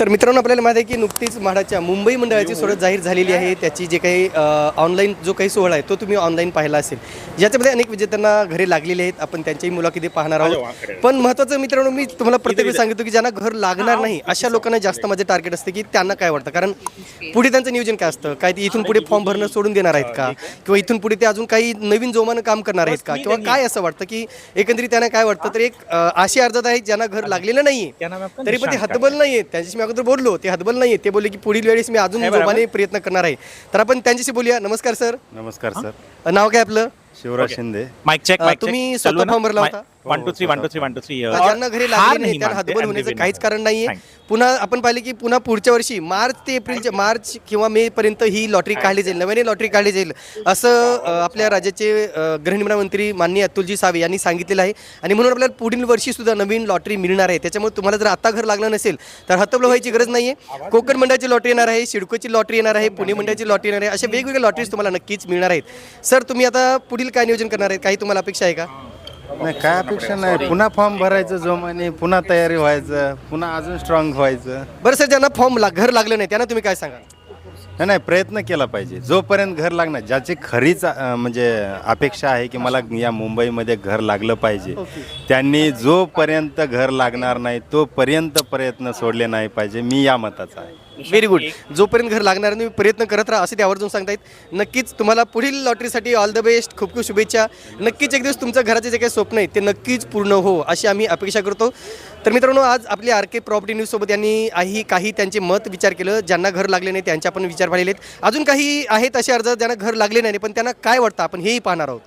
तर मित्रांनो आपल्याला माहिती आहे की नुकतीच म्हाडाच्या मुंबई मंडळाची सोडत जाहीर झालेली आहे. त्याची जे काही ऑनलाईन जो काही सोहळा आहे तो तुम्ही ऑनलाईन पाहिला असेल. ज्याच्यामध्ये अनेक विजेत्यांना घरे लागलेली आहेत. आपण त्यांच्याही मुलाखती पाहणार आहोत. पण महत्त्वाचं मित्रांनो मी तुम्हाला प्रत्येक वेळी सांगितलं की ज्यांना घर लागणार नाही अशा लोकांना जास्त माझे टार्गेट असते की त्यांना काय वाटतं? कारण पुढे त्यांचं नियोजन काय असतं? काय ते इथून पुढे फॉर्म भरणं सोडून देणार आहेत का? किंवा इथून पुढे ते अजून काही नवीन जोमानं काम करणार आहेत का? किंवा काय असं वाटतं की एकंदरीत त्यांना काय वाटतं? तर एक अशी अर्जात आहेत ज्यांना घर लागलेलं नाहीये तरी पण ते हतबल नाहीये त्यांच्याशी मी अगोदर बोललो ते हतबल नाहीये. ते बोलले की पुढील वेळेस मी अजून जोमाने प्रयत्न करणार आहे. तर आपण त्यांच्याशी बोलूया. नमस्कार सर. नमस्कार सर. नाव काय आपलं? शिवराज शिंदे. माईक चेक तुम्ही स्वतः form भरला होता? One two three one two three one two three ज्यांना घरी लागले नाही त्यांना हतबल होण्याचं काहीच कारण नाहीये. पुन्हा आपण पाहिले की पुन्हा पुढच्या वर्षी मार्च ते एप्रिलच्या मार्च किंवा मे पर्यंत ही लॉटरी काढली जाईल नव्याने लॉटरी काढली जाईल असं आपल्या राज्याचे गृहनिर्माण मंत्री माननीय अतुलजी सावे यांनी सांगितलेलं आहे. आणि म्हणून आपल्याला पुढील वर्षी सुद्धा नवीन लॉटरी मिळणार आहे. त्याच्यामुळे तुम्हाला जर आता घर लागलं नसेल तर हतबल व्हायची गरज नाहीये. कोकण मंडळाची लॉटरी येणार आहे सिडकोची लॉटरी येणार आहे पुणे मंडळाची लॉटरी येणार आहे अशा वेगवेगळ्या लॉटरीज तुम्हाला नक्कीच मिळणार आहेत. सर तुम्ही आता पुढील काय नियोजन करणार आहेत? काही तुम्हाला अपेक्षा आहे का? नाही काय अपेक्षा नाही. पुन्हा फॉर्म भरायचं जोमाने पुन्हा तयारी व्हायचं पुन्हा अजून स्ट्रॉंग व्हायचं. बरं सर ज्यांना फॉर्म घर लागलं नाही त्यांना तुम्ही काय सांगाल? नाही नाही प्रयत्न केला पाहिजे. जोपर्यंत घर लागणार ज्याची खरीच अं, म्हणजे अपेक्षा आहे की मला या मुंबईमध्ये घर लागलं पाहिजे त्यांनी जोपर्यंत घर लागणार नाही तोपर्यंत प्रयत्न सोडले नाही पाहिजे मी या मताचा आहे. व्हेरी गुड जोपर्यंत घर लागणार नाही प्रयत्न करत राहा असे ते आवर्जून सांगतायत. नक्कीच तुम्हाला पुढील लॉटरीसाठी ऑल द बेस्ट खूप खूप शुभेच्छा. नक्कीच एक दिवस तुमचं घराचे जे काही स्वप्न आहेत ते नक्कीच पूर्ण हो अशी आम्ही अपेक्षा करतो. तर मित्रांनो आज आपली आर के प्रॉपर्टी न्यूजसोबत यांनी काही काही त्यांचे मत विचार केलं ज्यांना घर लागले नाही त्यांचे आपण विचार पाहिलेत अजून काही आहेत असे अर्ज ज्यांना घर लागले नाही पण त्यांना काय वाटतं? आपण हेही पाहणार आहोत.